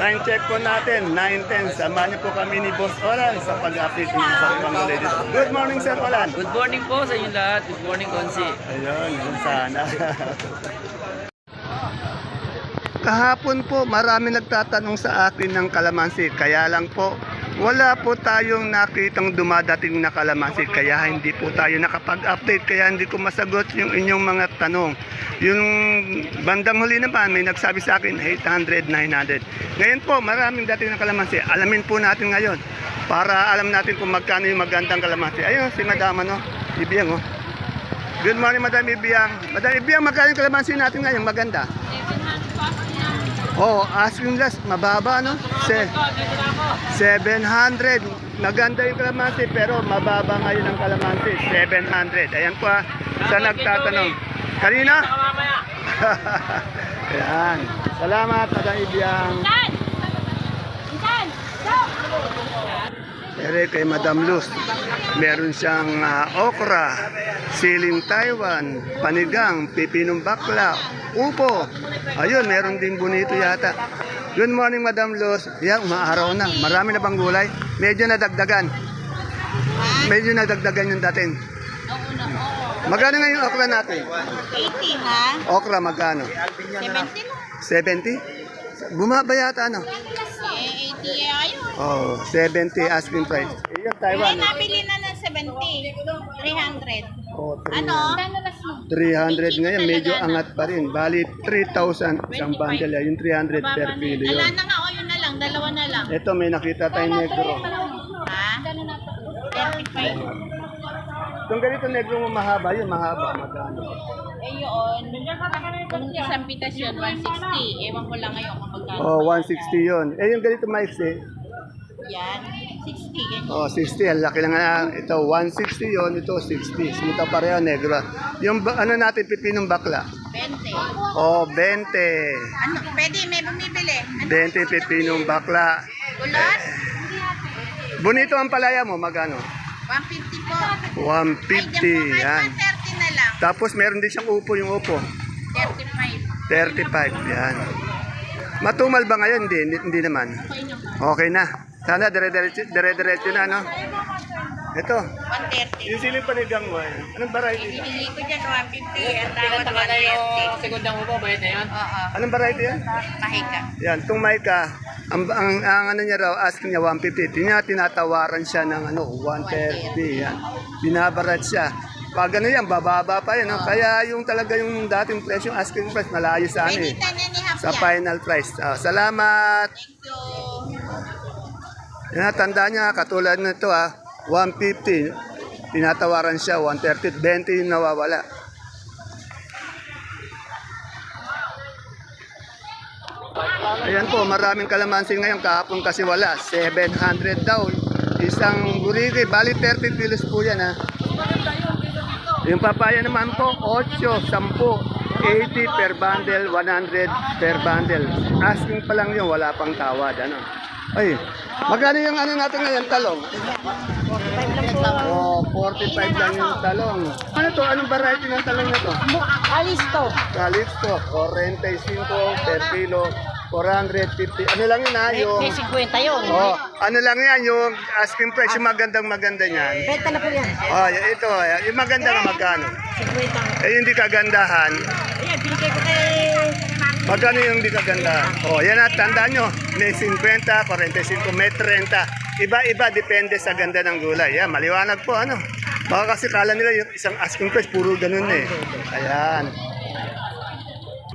Time check po natin, 9.10. Samahan niyo po kami ni Boss Olan sa pag-update ng sa Pangulay dito. Good morning, Sir Olan. Good morning po sa inyo lahat. Good morning, Konsi. Ayun, yun sana. Kahapon po, marami nagtatanong sa akin ng kalamansi. Kaya lang po, wala po tayong nakitang dumadating na kalamansi. Kaya hindi po tayo nakapag-update. Kaya hindi ko masagot yung inyong mga tanong. Yung bandang huli naman, may nagsabi sa akin, 800, 900. Ngayon po, maraming dating na kalamansi. Alamin po natin ngayon. Para alam natin kung magkano yung magandang kalamansi. Ayun, si Madama, no? Ibiyang, oh. Good morning, Madam Ibiang. Madam Ibiang, magkano yung kalamansi natin ngayon? Maganda. Oh, asking last, mababa, no? Se 700. Maganda yung kalamansi, pero mababa ngayon ang kalamansi. 700. Ayan po, ah, sa nagtatanong. Kanina? Ayan. Salamat, Madam Ibiang. Ere kay Madam Luz, meron siyang ah, okra, siling Taiwan, panigang, pipinong bakla, upo. Ayun, meron din bonito yata. Good morning, Madam Luz. Yan, umaaraw na. Marami na bang gulay? Medyo nadagdagan. Medyo nadagdagan yung dating. Magkano nga yung okra natin? 80 ha? Okra magkano? 70 lang. 70? Bumaba yata ano? Eh, 80 eh, ayun. Oh, 70 asking price. Eh, yung Eh, Taiwan. nabili na ng 70. 300. Oh, Ano? 300 ngayon, medyo angat pa rin. Bali, 3,000 isang bundle. ah. Yung 300 per kilo Ala yun. na nga, o yun na lang. Dalawa na lang. Ito, may nakita tayong negro. Ha? 35. Kung ganito negro mo mahaba, yun mahaba. Magkano? Eh, yun. Kung isang pitas yun, 160. Ewan ko lang ngayon kung magkano. Oh, 160 yun. Eh, yung ganito maiksi. Yan. 60. Ganyan. Oh, 60. Ang laki lang nga. Ito, 160 yun. Ito, 60. Sumuta pareho, negro. Yung ba- ano natin, pipinong bakla. 20. Oh, 20. Ano? Pwede, may bumibili. Ano? 20 pipinong bakla. Ulos? Bonito ang palaya mo, magkano? 150 po. 150. Ay, dyan po, kahit Yan. 130 na lang. Tapos meron din siyang upo, yung upo. 35. 35, yan. Matumal ba ngayon? Hindi, hindi, hindi naman. Okay na. Sana dire-diretso dire-diretso na, no? Ito, 130. yung siling panigang mo, eh. anong variety? Hinihingi ko dyan 150. Ang tawad Pinataka na yung 130. segundang upo, bayad na yun. Oo. Anong variety yan? Mahika. Yan, itong Maika, ang, ang, ang ano niya raw, asking niya 150. Tinya, tinatawaran siya ng ano, 130. Yan. Binabarat siya. Pag ano yan, bababa pa yan. No? Kaya yung talaga yung dating presyo, asking price, malayo sa ano eh. Pwede ni Sa final price. Ah, salamat! Thank you. Yan, tanda niya, katulad nito ah, 150. Tinatawaran siya, 130. 20 yung nawawala. Ayan po, maraming kalamansi ngayon. Kahapon kasi wala. 700 daw. Isang buriki. Bali 30 kilos po yan ha. Yung papaya naman po, 8, 10, 80 per bundle, 100 per bundle. Asking pa lang yun, wala pang tawad. Ano? Ay, magkano yung ano natin ngayon, talong? Oh, 45 lang yung talong. Ano to? Anong variety ng talong na to? Alisto. Calixto, 45 per kilo, 450. Ano lang yun ha? Yung, 50 yun. oh, ano lang yan, yung asking price, yung magandang maganda niyan. Benta na po yan. Oh, y- ito, yung maganda na magkano? 50. Eh, yung di kagandahan, Ayan, binigay ko kay... magkano yung di kagandahan? Oh, yan at tandaan nyo, may 50, 45, may 30. Iba-iba, depende sa ganda ng gulay. Yan, maliwanag po, ano? Baka kasi kala nila yung isang asking price, puro ganun eh. Ayan.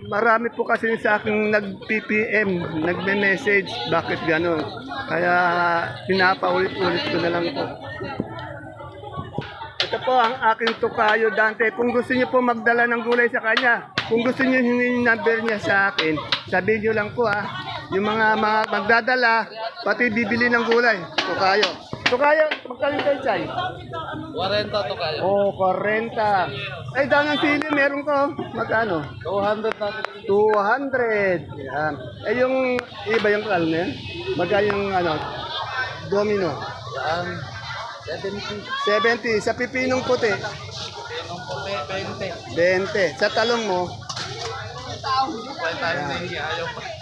Marami po kasi sa akin nag-PPM, nagme-message, bakit ganun. Kaya pinapaulit-ulit ko na lang po. Ito po ang aking tukayo Dante. Kung gusto niyo po magdala ng gulay sa kanya, kung gusto niyo hingin yung number niya sa akin, sabihin niyo lang po ah. Yung mga, mga magdadala, pati bibili ng gulay. Tukayo. Tukayo, magkano tayo chay? 40 to kayo. Oh, 40. Ay, daw ng sili, meron ko. Magkano? 200 na. 200. Yan. Eh, yung iba yung na yan? Magkano yung ano? Domino? Yan. 70. 70. Sa pipinong puti? Pinong puti, 20. 20. Sa talong mo? Pwede tayo nahingi, ayaw pa.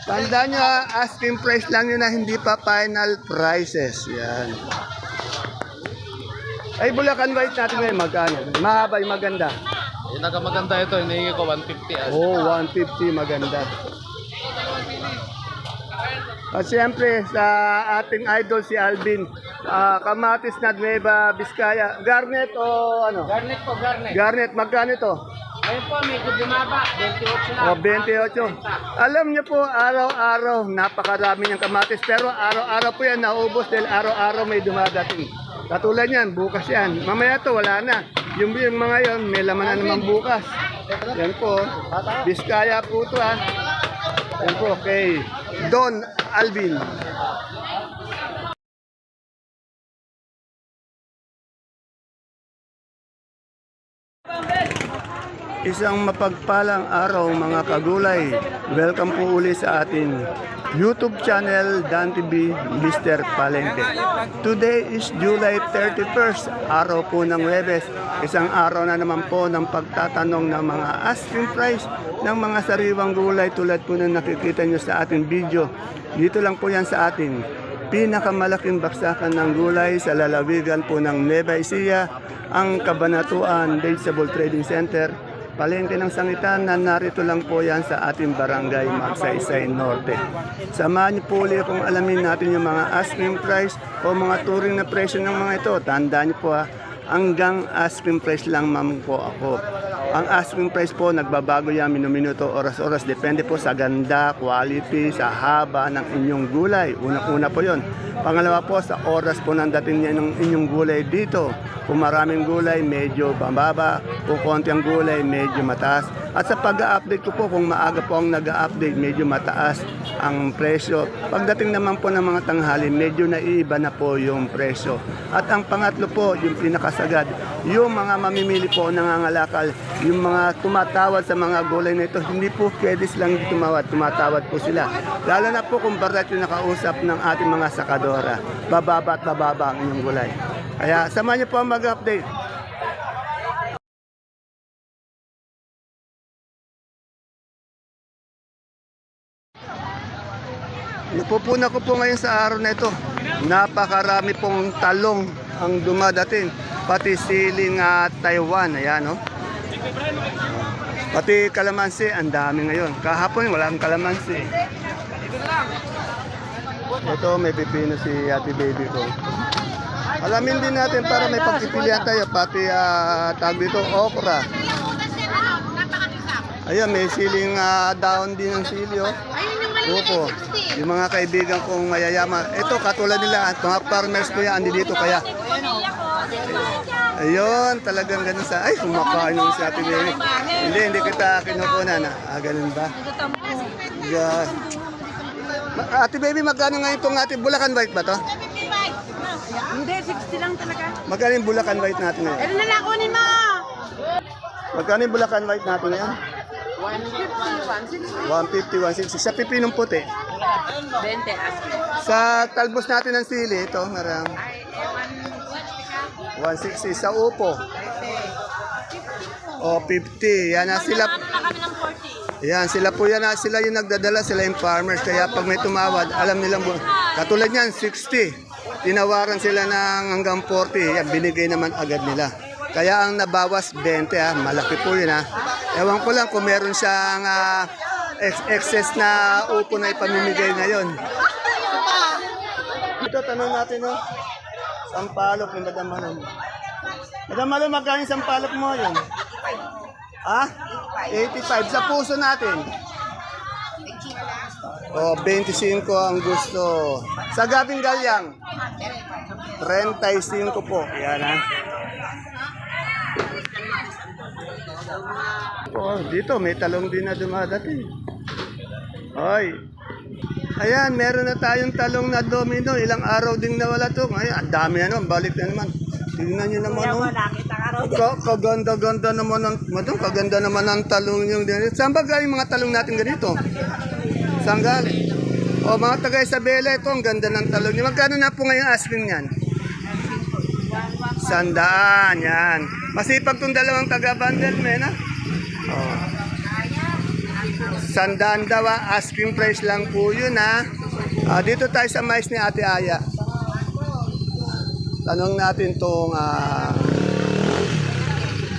Tandaan nyo, ah, asking price lang yun na hindi pa final prices. Yan. Ay, Bulacan White natin ngayon, magkano? Mahaba yung maganda. Yung nakamaganda ito, hinihingi ko 150 ah. Oh, 150, maganda. At siyempre, sa ating idol si Alvin, ah, Kamatis na Nueva Vizcaya. Garnet o ano? Garnet po, garnet. Garnet, magkano ito? Ayun po, medyo bumaba. 28 lang. O, 28. Alam niyo po, araw-araw, napakarami ng kamatis. Pero araw-araw po yan, naubos dahil araw-araw may dumadating. Katulad yan, bukas yan. Mamaya to wala na. Yung, yung mga yon may laman na naman bukas. Yan po. Biskaya po ito ah. Yan po, kay Don Alvin. Isang mapagpalang araw mga kagulay. Welcome po uli sa ating YouTube channel Dan TV Mr. Palengke. Today is July 31st, araw po ng Webes. Isang araw na naman po ng pagtatanong ng mga asking price ng mga sariwang gulay tulad po na nakikita nyo sa ating video. Dito lang po yan sa ating pinakamalaking baksakan ng gulay sa lalawigan po ng Nueva Ecija, ang Kabanatuan Vegetable Trading Center Palengke ng Sangitan na narito lang po yan sa ating barangay Magsaysay Norte. Samahan niyo po ulit kung alamin natin yung mga asking price o mga turing na presyo ng mga ito. Tandaan niyo po ha, hanggang asking price lang ma'am po ako. Ang asking price po nagbabago yan minuminuto, oras-oras. Depende po sa ganda, quality, sa haba ng inyong gulay. Una-una po yon. Pangalawa po sa oras po ng dating niya ng inyong gulay dito. Kung maraming gulay, medyo pambaba. Kung konti ang gulay, medyo mataas. At sa pag-update ko po, kung maaga po ang nag-update, medyo mataas ang presyo. Pagdating naman po ng mga tanghali, medyo naiiba na po yung presyo. At ang pangatlo po, yung pinakasagad, yung mga mamimili po nangangalakal, yung mga tumatawad sa mga gulay na ito, hindi po pwede silang tumawad, tumatawad po sila. Lalo na po kung barat yung nakausap ng ating mga sakadora, bababa at bababa ang inyong gulay. Kaya samahan niyo po ang mag-update. Napupuna ko po ngayon sa araw na ito. Napakarami pong talong ang dumadating. Pati siling ah, Taiwan. Ayan, no? Pati kalamansi, ang dami ngayon. Kahapon, walang kalamansi. Ito, may pipino si ate baby ko. Alamin din natin para may pagpipilian tayo. Pati uh, tawag dito, okra. Ayan, may siling ah, down din ng sili, oh. Ayun 60. Yung mga kaibigan kong mayayaman. Ito, katulad nila, mga farmers ko yan, dito kaya. Ayun, talagang ganun sa, ay, kumakain naman si Ate Baby. Hindi, hindi kita kinukunan. Ah, ganun ba? God. Ate Baby, magkano nga itong ate Bulacan White ba to? Hindi, 60 lang talaga. Magkano yung Bulacan White natin ngayon? Ano na lang, kunin mo! Magkano yung Bulacan White natin ngayon? 150, 160. Sa pipinong puti. 20 asking. Sa talbos natin ng sili, ito, maram. 160. Sa upo. O, 50. Yan na sila. Ng 40? Yan, sila po yan, ah, sila yung nagdadala, sila yung farmers. Kaya pag may tumawad, alam nilang, katulad niyan, 60. Tinawaran sila ng hanggang 40, yan, binigay naman agad nila. Kaya ang nabawas, 20 ah, malaki po yun ah. Ewan ko lang kung meron siyang ah, ex- excess na upo na ipamimigay ngayon. Ito, tanong natin no. Sampalok ni Madam Malon. Madam Malon, magkano sampalok mo yun? Ha? 85 sa puso natin. O, 25 ang gusto. Sa gabing galyang? 35 po. Yan ha. Oh, dito may talong din na dumadating. Hoy. Ayan, meron na tayong talong na domino. Ilang araw ding nawala to. Ngayon, ang dami na naman. Balik na naman. Tingnan nyo naman. Oh. Ka- kaganda-ganda naman ang madam, kaganda naman ang talong yung din. Saan ba galing mga talong natin ganito? Saan galing? O mga taga Isabela ito, ang ganda ng talong niyo. Magkano na po ngayon asking niyan? Sandaan, yan. Masipag tong dalawang taga bundle, men, ha? Oh. Sandaan daw, ah. asking price lang po yun ha. Ah, dito tayo sa mais ni Ate Aya. Tanong natin tong ah,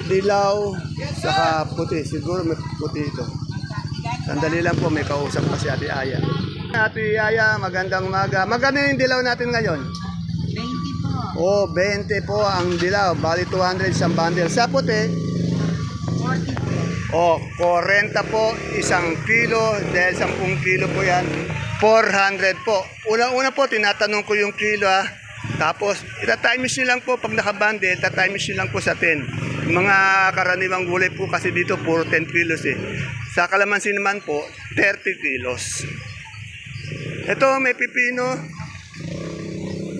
dilaw saka puti. Siguro may puti ito. Sandali lang po, may kausap pa si Ate Aya. Ate Aya, magandang umaga. Magkano yung dilaw natin ngayon? 20 po. Oh, 20 po ang dilaw. Bali 200 isang bundle. Sa puti? 40 po. Oh, 40 po isang kilo. Dahil 10 kilo po yan. 400 po. Una-una po, tinatanong ko yung kilo ha. Tapos, itatimes nyo lang po pag nakabundle, itatimes nyo lang po sa 10. Yung Mga karaniwang gulay po kasi dito, puro 10 kilos eh. Sa kalamansi naman po, 30 kilos. Ito, may pipino.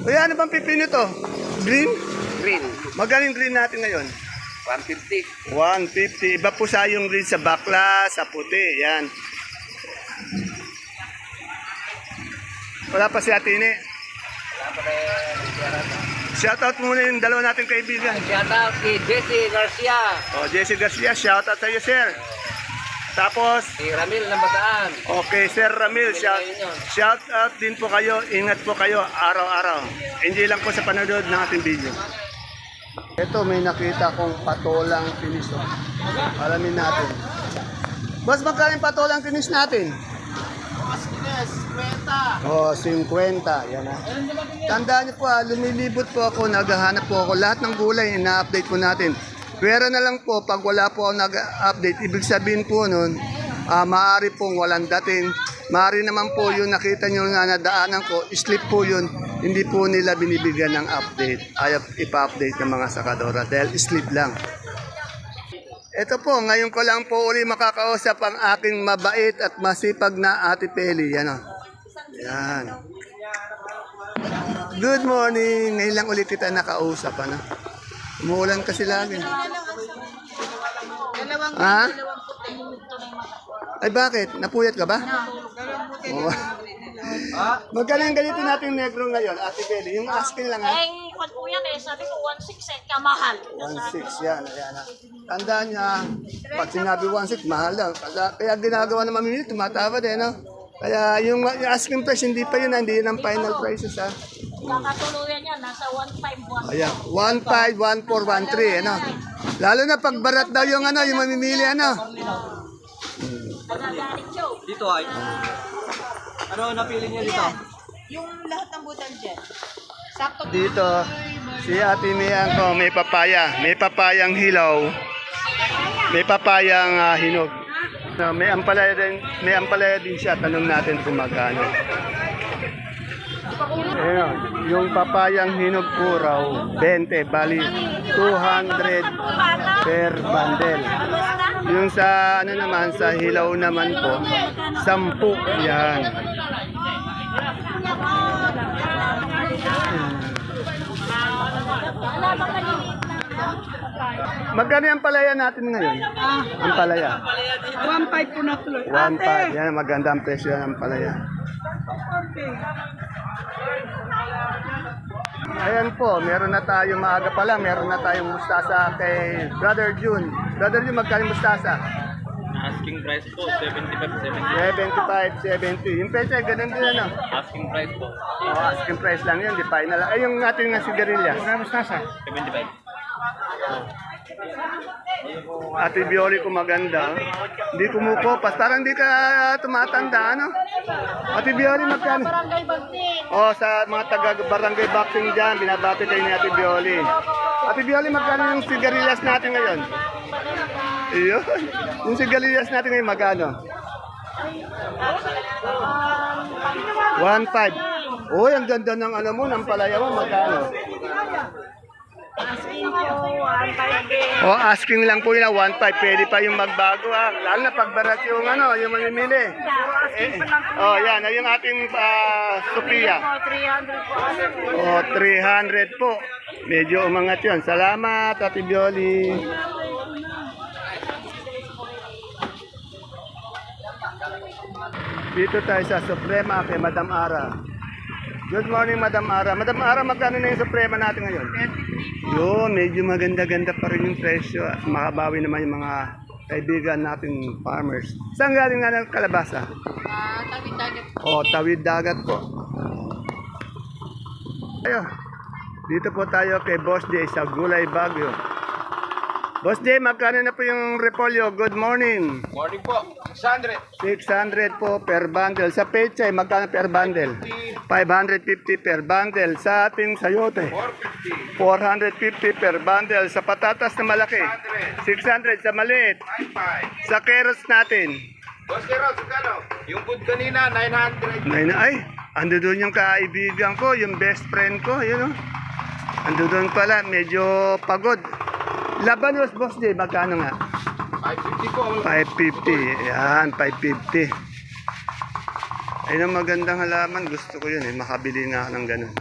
Uy, ano bang pipino to? Green? Green, Magaling green natin ngayon. 150. 150. Iba po sa yung green sa bakla, sa puti. Yan. Wala pa si Atine. Shoutout muna yung dalawa nating kaibigan. Shout out kay Jesse Garcia, O, Jesse Garcia, shoutout sa iyo, sir. Tapos, si Ramil ng Bataan. okay, Sir Ramil, shout, shout out din po kayo. Ingat po kayo araw-araw. Enjoy lang po sa panonood ng ating video. Ito, may nakita kong patolang finish. Oh. Alamin natin. Boss, magkano patolang finish natin? Oh, 50. Yan ah. Tandaan niyo po ah, lumilibot po ako, naghahanap po ako. Lahat ng gulay, ina-update po natin. Pwera na lang po, pag wala po ako nag-update, ibig sabihin po nun, ah, maaari pong walang dating. Maaari naman po yung nakita nyo na nadaanan ko, slip po yun. Hindi po nila binibigyan ng update. Ayaw ipa-update ng mga sakadora dahil slip lang. Ito po, ngayon ko lang po uli makakausap ang aking mabait at masipag na Ate Peli. Yan o. Yan. Good morning. Ngayon lang ulit kita nakausap. Ano? Umuulan kasi lagi. Dalawang, Ha? Ay bakit? Napuyat ka ba? Puti. Oo. Magkano ganito natin negro ngayon, Ate Peli? Yung asking lang ha? Eh, kung po yan eh, sabi ko 1.6 eh, kamahal. 1.6 yan. Ayan ha. Tandaan niya, pag sinabi 1.6, mahal lang. Kaya, ginagawa ng mamimili, tumatawad eh, no? Kaya yung, yung asking price, hindi pa yun, hindi yun ang final prices, ha? Kakatuluyan yan, nasa 1.5, 1. Ayan, 1.5, 1.4, 1.3, ano? Lalo na pag barat daw yung ano, yung mamimili, ano? Nagagalit siya. Dito ay. Ano napili niya dito? Yung lahat ng butan dyan. Sakto Dito, si Ate Mian ko, may papaya. May papayang hilaw. May papayang ah, hinog. No, may ampalaya din, may ampalaya din siya. Tanong natin kung magkano. Ayun, yung papayang hinog po raw, 20, bali 200 per bundle. Yung sa ano naman, sa hilaw naman po, 10 yan. Magkano yung palaya natin ngayon? Ang palaya. 1.5 po na tuloy. 1.5. Yan, maganda ang presyo ng palaya. Ayan po, meron na tayo maaga pa lang, meron na tayong mustasa kay Brother June. Brother June, magkano mustasa? Asking price po, 75, 75, 70. 70. Yung pecha, ganun din ano. Asking price po, Oh, asking price lang yun, di final lang. Ay, yung ating na sigarilyas. Mustasa? 75. Ate Bioli ko maganda. Hindi kumukupas. Parang hindi ka tumatanda, ano? Ate Bioli, magkano? Barangay Bagtin. Oh, sa mga taga barangay boxing dyan, binabati kayo ni Ate Bioli. Ate Bioli, magkano yung sigarilyas natin ngayon? Iyon. Yung sigarilyas natin ngayon, magkano? 1.5. Uy, ang ganda ng alam mo, ng palaya mo, magkano? Asking po, 1.5 din. Oh, asking lang po yun, 1.5. Pwede pa yung magbago ha. Lalo na pagbarat yung ano, yung mamimili. Eh, oh, yan, yung ating ah, Sophia. 300 po. Oh, 300 po. Medyo umangat yun. Salamat, Ate Bioli. Dito tayo sa Suprema kay Madam Ara. Good morning, Madam Ara. Madam Ara, magkano na yung Suprema natin ngayon? Yun, medyo maganda-ganda pa rin yung presyo. At makabawi naman yung mga kaibigan nating farmers. Saan galing nga ng kalabasa? Ah, tawid-tawid O, tawid dagat po. Ayo. Dito po tayo kay Boss J sa Gulay Bagyo. Boss J, magkano na po yung repolyo? Good morning. Morning po. 600. 600 po per bundle. Sa pechay, magkano per bundle? 550 per bundle. Sa ating sayote, 450 per bundle. Sa patatas na malaki, 600 sa maliit. 55. Sa carrots natin, Boss Gerald, kano? Yung good kanina, 900. May na, ay, ando doon yung kaibigan ko, yung best friend ko, yun o. Ando doon pala, medyo pagod. Labanos, boss J, magkano nga? 550 po. 550, yan, 550. Ayun ang magandang halaman, gusto ko yun eh, makabili na ako ng ganun.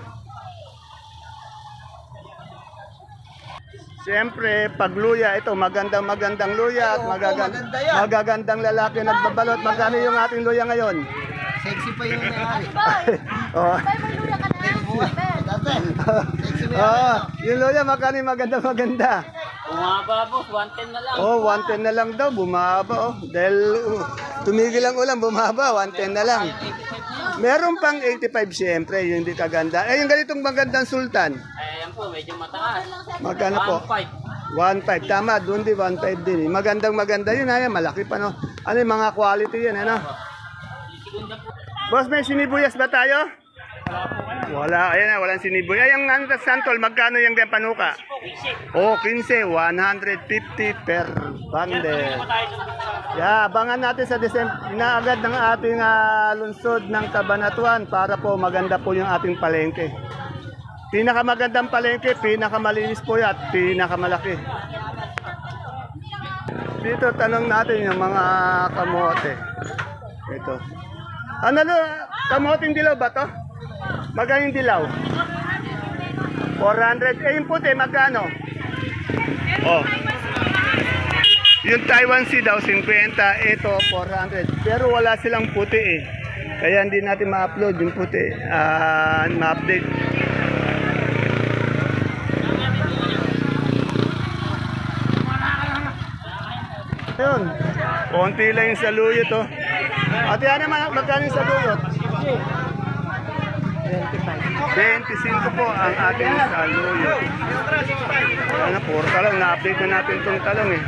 Siyempre, pag luya, ito, magandang magandang luya at magagandang, magagandang lalaki nagbabalot. Magkano yung ating luya ngayon? Sexy pa yung nangyari. oh. oh, yung luya, magkano yung maganda maganda? Bumaba po, 110 na lang. Oh, 110 na lang daw, bumaba oh. Dahil uh, tumigil ang ulan, bumaba, 110 na lang. Meron pang 85 siyempre, yung hindi kaganda. Eh, yung ganitong magandang sultan, Ayan po, medyo mataas. magkano po? 1.5. 1.5, tama, doon di 1.5 din. eh. Magandang maganda yun, ay, malaki pa no. Ano yung mga quality yan, ano? Boss, may sinibuyas ba tayo? Wala, ayan na, walang sinibuyas. Ay, yung ano, santol, magkano yung ganyan panuka? Oh, 15, 150 per bundle. Yeah, abangan natin sa December, inaagad ng ating ah, lungsod ng Cabanatuan para po maganda po yung ating palengke. Pinakamagandang palengke, pinakamalinis po yan at pinakamalaki. Dito tanong natin yung mga kamote. Ito. Ano lo, kamoting dilaw ba to? Magkano yung dilaw? 400. Eh, yung puti, magkano? Oh. Yung Taiwan Sea daw, 50. Ito, 400. Pero wala silang puti eh. Kaya hindi natin ma-upload yung puti. Ah, ma-update. Ayun. Konti lang yung saluyot, oh. Ate, ano magkano yung saluyot? 25 po ang ating saluyot. Ano, puro talong. Na-update na natin itong talong eh.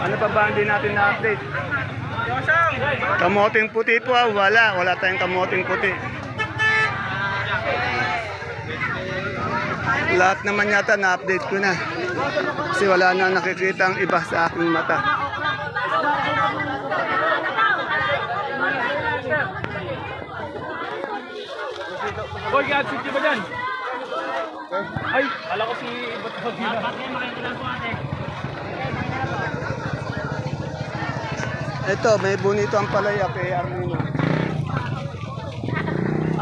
Ano pa ba hindi natin na-update? Kamoting puti po ah, wala. Wala tayong kamoting puti. Lahat naman yata na-update ko na. Kasi wala na nakikita ang iba sa aking mata. Boy, God, 50 ba dyan? Ay, ala ko si Ba't Ito, may bonito ang palaya kay Arlina.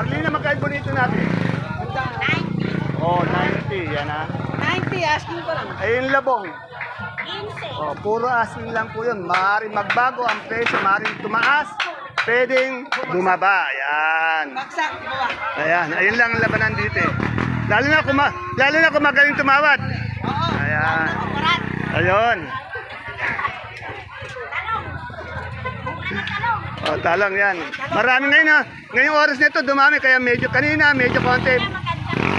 Arlina, magkait bonito natin? 90. Oh, 90. Yan ha. 90, asking ko lang. Ayun labong. Oh, puro asking lang po yun. Maaaring magbago ang presyo, maaaring tumaas, pwedeng bumaba. Yan. Baksak, bawa. Ayan, ayun lang ang labanan dito eh. Lalo na kuma lalo na kung magaling tumawad. Oo. Ayan. Ayun. Oh, talong yan. Marami ngayon na. Ngayong oras nito dumami kaya medyo kanina medyo konti.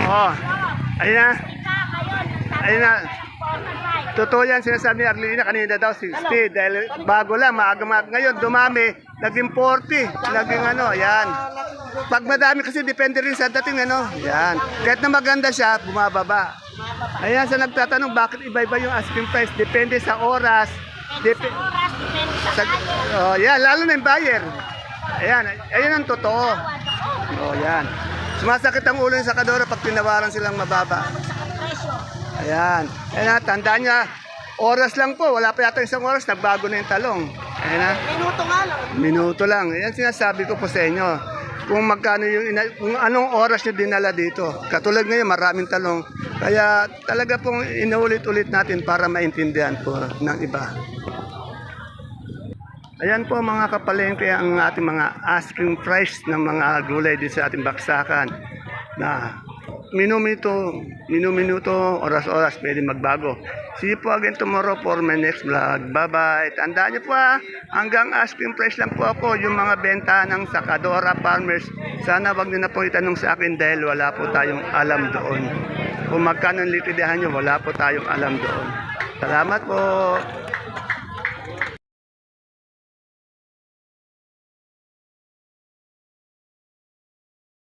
Oh. Ayun na. Ayun na. Totoo yan sinasabi ni Arlene kanina daw 60 dahil bago lang maaga. Ngayon dumami naging 40, naging ano, yan. Pag madami kasi depende rin sa dating ano. Yan. Kahit na maganda siya, bumababa. Ayan sa nagtatanong bakit iba-iba yung asking price depende sa oras. Dep- sa, oh, yan, lalo na yung buyer. Ayan, ayan ang totoo. Oh, yan. Sumasakit ang ulo ng sakadora pag tinawaran silang mababa. Ayan. Ayan tandaan niya, oras lang po. Wala pa yata isang oras, nagbago na yung talong. Ayan na. Minuto nga lang. Minuto lang. Yan sinasabi ko po sa inyo. Kung magkano yung ina- kung anong oras nyo dinala dito. Katulad ngayon, maraming talong. Kaya talaga pong inuulit-ulit natin para maintindihan po ng iba. Ayan po mga kapalengke ang ating mga asking price ng mga gulay dito sa ating baksakan na minuto, minuminuto, oras-oras, pwede magbago. See you po again tomorrow for my next vlog. Bye-bye. Tandaan niyo po ah, hanggang asking price lang po ako yung mga benta ng Sakadora Farmers. Sana wag niyo na po itanong sa akin dahil wala po tayong alam doon. Kung magkano litidahan niyo, wala po tayong alam doon. Salamat po.